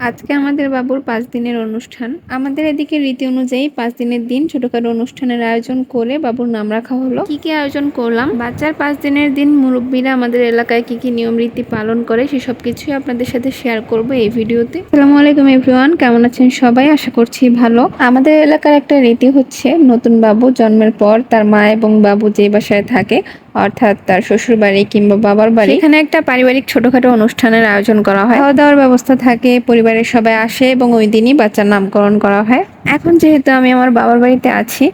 আজকে আমাদের বাবুর পাঁচ দিনের অনুষ্ঠান। আমাদের এদিকে রীতি অনুযায়ী পাঁচ দিনের দিন ছোটখাটো অনুষ্ঠানের আয়োজন করে বাবুর নাম রাখা হলো। কি কি আয়োজন করলাম? বাচ্চার পাঁচ দিনের দিন মুরব্বীরা আমাদের এলাকায় কি কি নিয়ম রীতি পালন করে সেসব কিছুই আপনাদের সাথে শেয়ার করব এই ভিডিওতে। আসসালামু আলাইকুম এভরিওয়ান কেমন আছেন সবাই? আশা করছি ভালো। আমাদের এলাকার একটা রীতি হচ্ছে নতুন বাবু জন্মের পর তার মা এবং বাবু যে বাসায় থাকে অর্থাৎ তার শ্বশুর বাড়ি কিংবা বাবার বাড়ি এখানে একটা পারিবারিক ছোটখাটো অনুষ্ঠানের আয়োজন করা হয়। খাওয়া দাওয়ার ব্যবস্থা থাকে পরিবারের সবাই আসে এবং ওই দিনই বাচ্চার নামকরণ করা হয়। এখন যেহেতু আমি আমার বাবার বাড়িতে আছি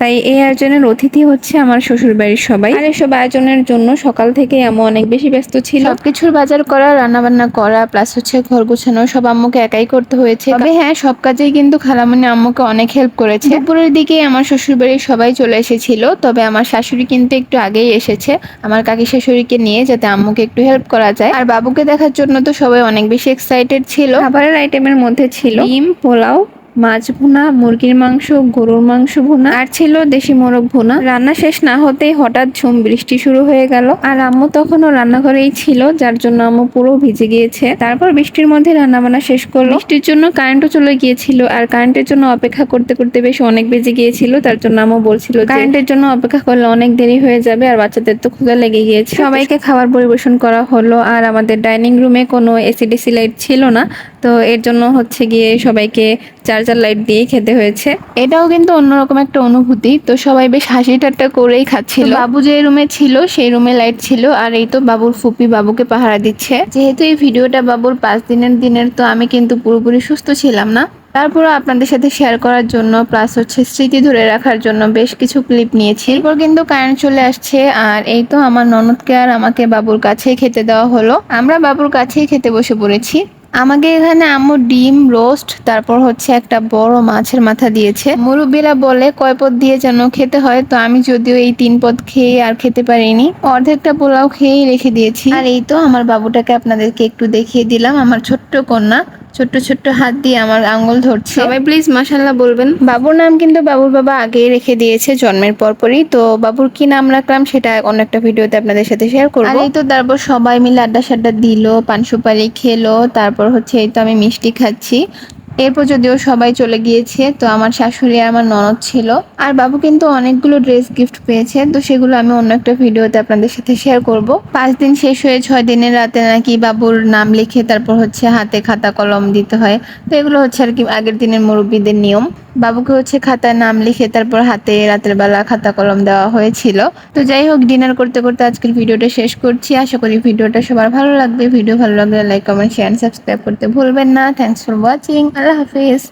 তাই এই আয়োজনের অতিথি হচ্ছে আমার শ্বশুর বাড়ির সবাই। আর এসব আয়োজনের জন্য সকাল থেকে আমি অনেক বেশি ব্যস্ত ছিল। সবকিছুর বাজার করা রান্না বান্না করা প্লাস হচ্ছে ঘর গোছানো সব আম্মুকে একাই করতে হয়েছে। তবে হ্যাঁ সব কাজেই কিন্তু খালামণি আম্মুকে অনেক হেল্প করেছে। দুপুরের দিকে আমার শ্বশুর বাড়ির সবাই চলে এসেছিল তবে আমার শাশুড়ি কিন্তু একটু আগেই এসেছে। আমার কাকি শাশুড়িকে নিয়ে যাতে আম্মুকে একটু হেল্প করা যায়। আর বাবুকে দেখার জন্য তো সবাই অনেক বেশি এক্সাইটেড ছিল। খাবারের আইটেমের মধ্যে ছিল ডিম পোলাও মাছ ভুনা মুরগির মাংস গরুর মাংস ভুনা আর ছিল দেশি মোরগ ভুনা। রান্না শেষ না হতেই হঠাৎ ঝুম বৃষ্টি শুরু হয়ে গেল। আর আম্মু তখনও রান্নাঘরেই ছিল যার জন্য আম্মু পুরো ভিজে গিয়েছে। তারপর বৃষ্টির মধ্যে রান্না বান্না শেষ করল। বৃষ্টির জন্য কারেন্টও চলে গিয়েছিল আর কারেন্টের জন্য অপেক্ষা করতে করতে বেশ অনেক বেজে গিয়েছিল। তার জন্য আম্মু বলছিল কারেন্টের জন্য অপেক্ষা করলে অনেক দেরি হয়ে যাবে আর বাচ্চাদের তো ক্ষুধা লেগে গিয়েছে। সবাইকে খাবার পরিবেশন করা হলো আর আমাদের ডাইনিং রুমে কোনো এসি ডিসি লাইট ছিল না। তো এর জন্য হচ্ছে গিয়ে সবাইকে চার্জার লাইট দিয়ে খেতে হয়েছে। এটাও কিন্তু অন্যরকম একটা অনুভূতি। তো সবাই বেশ হাসি ঠাট্টা করেই খাচ্ছিল। বাবু যে রুমে ছিল সেই রুমে লাইট ছিল আর এই তো বাবুর ফুপি বাবুকে পাহারা দিচ্ছে। যেহেতু এই ভিডিওটা বাবুর পাঁচ দিনের দিনের তো আমি কিন্তু পুরোপুরি সুস্থ ছিলাম না। তারপরে আপনাদের সাথে শেয়ার করার জন্য প্লাস হচ্ছে স্মৃতি ধরে রাখার জন্য বেশ কিছু ক্লিপ নিয়েছি। এরপর কিন্তু কারেন্ট চলে আসছে আর এই তো আমার ননদকে আর আমাকে বাবুর কাছেই খেতে দেওয়া হলো। আমরা বাবুর কাছেই খেতে বসে পড়েছি। আমাকে এখানে আম্মু ডিম, রোস্ট, তারপর হচ্ছে একটা বড় মাছের মাথা দিয়েছে। মুরব্বীরা বলে, কয় পদ দিয়ে যেন খেতে হয়? তো আমি যদিও এই তিন পদ খেয়ে আর খেতে পারিনি। অর্ধেকটা পোলাও খেয়েই রেখে দিয়েছি। আর এই তো আমার বাবুটাকে আপনাদেরকে একটু দেখিয়ে দিলাম, আমার ছোট্ট কন্যা। ছোট্ট ছোট্ট হাত দিয়ে আমার আঙ্গুল ধরছে। সবাই প্লিজ মাশাল্লাহ বলবেন। বাবুর নাম কিন্তু বাবুর বাবা আগেই রেখে দিয়েছে জন্মের পরপরই। তো বাবুর কি নাম রাখলাম সেটা অন্য একটা ভিডিওতে আপনাদের সাথে শেয়ার করব। আর এই তো তারপর সবাই মিলে আড্ডা সাড্ডা দিল পান সুপারি খেলো তারপর হচ্ছে এই তো আমি মিষ্টি খাচ্ছি। এরপর যদিও সবাই চলে গিয়েছে, তো আমার শাশুড়ি আর আমার ননদ ছিল। আর বাবু কিন্তু অনেকগুলো ড্রেস গিফট পেয়েছে, তো সেগুলো আমি অন্য একটা ভিডিওতে আপনাদের সাথে শেয়ার করব। পাঁচ দিন শেষ হয়ে ছয় দিনের রাতে নাকি বাবুর নাম লিখে তারপর হচ্ছে হাতে খাতা কলম দিতে হয়। তো এগুলো হচ্ছে আর কি আগের দিনের মুরব্বীদের নিয়ম। বাবুকে হচ্ছে খাতায় নাম লিখে তারপর হাতে রাতের বেলা খাতা কলম দেওয়া হয়েছিল। তো যাই হোক, ডিনার করতে করতে আজকের ভিডিওটা শেষ করছি। আশা করি ভিডিওটা সবার ভালো লাগবে। ভিডিও ভালো লাগলে লাইক, কমেন্ট শেয়ার সাবস্ক্রাইব করতে ভুলবেন না। থ্যাংকস ফর ওয়াচিং আল্লাহ হাফিজ।